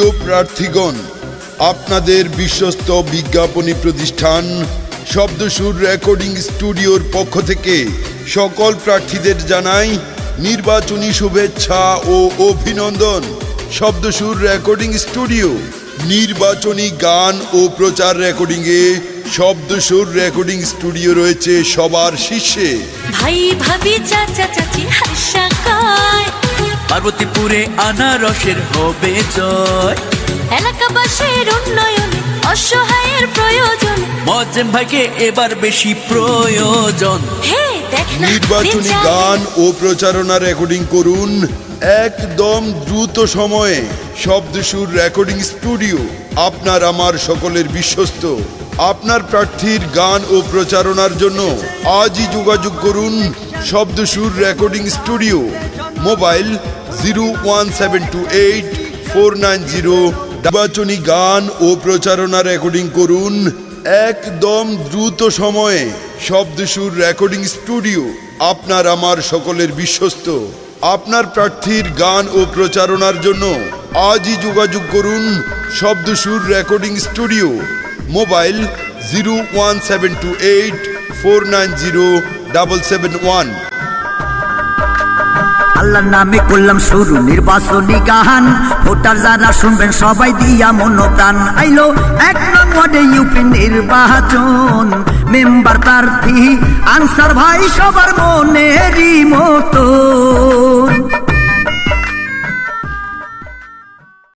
প্রিয় প্রার্থীগণ, আপনাদের বিশ্বস্ত বিজ্ঞাপনী প্রতিষ্ঠান শব্দসুর রেকর্ডিং স্টুডিওর পক্ষ থেকে সকল প্রার্থীদের জানাই নির্বাচনী শুভেচ্ছা ও অভিনন্দন। শব্দসুর রেকর্ডিং স্টুডিও, নির্বাচনী গান ও প্রচার রেকর্ডিংয়ে শব্দসুর রেকর্ডিং স্টুডিও রয়েছে সবার শীর্ষে। ভাই ভাবি চাচা চাচি হাসা কয়। পার্বতীপুরে আনারসের হবে জয়। এলাকাবাসীর উন্নয়নে অসহায়ের প্রয়োজন। মজেম ভাইকে এবার বেশি প্রয়োজন। হে দেখ না নির্বাচনী গান ও প্রচারণা রেকর্ডিং করুন একদম দ্রুত সময়ে। শব্দসুর রেকর্ডিং স্টুডিও আপনার আমার সকলের বিশ্বস্ত। আপনার প্রার্থীর গান ও প্রচারণার জন্য আজই যোগাযোগ করুন Shabdasur recording studio mobile zero one seven two eight four nine zero. নির্বাচনী গান ও প্রচারণা রেকর্ডিং করুন একদম দ্রুত সময়ে। শব্দসুর রেকর্ডিং স্টুডিও, আপনার আমার সকলের বিশ্বস্ত। আপনার প্রার্থীর গান ও প্রচারণার জন্য আজই যোগাযোগ করুন Shabdasur recording studio. Mobile zero one seven two eight four nine zero double seven one. আল্লাহর নামে করলাম শুরু। নির্বাচনী গান, ভোটার যারা শুনবেন সবাই দিয়া মনোপ্রাণ। আইলো এক নম্বরে ইউপি নির্বাচন, মেম্বার প্রার্থী, আনসার ভাই সবার মনেরই মতন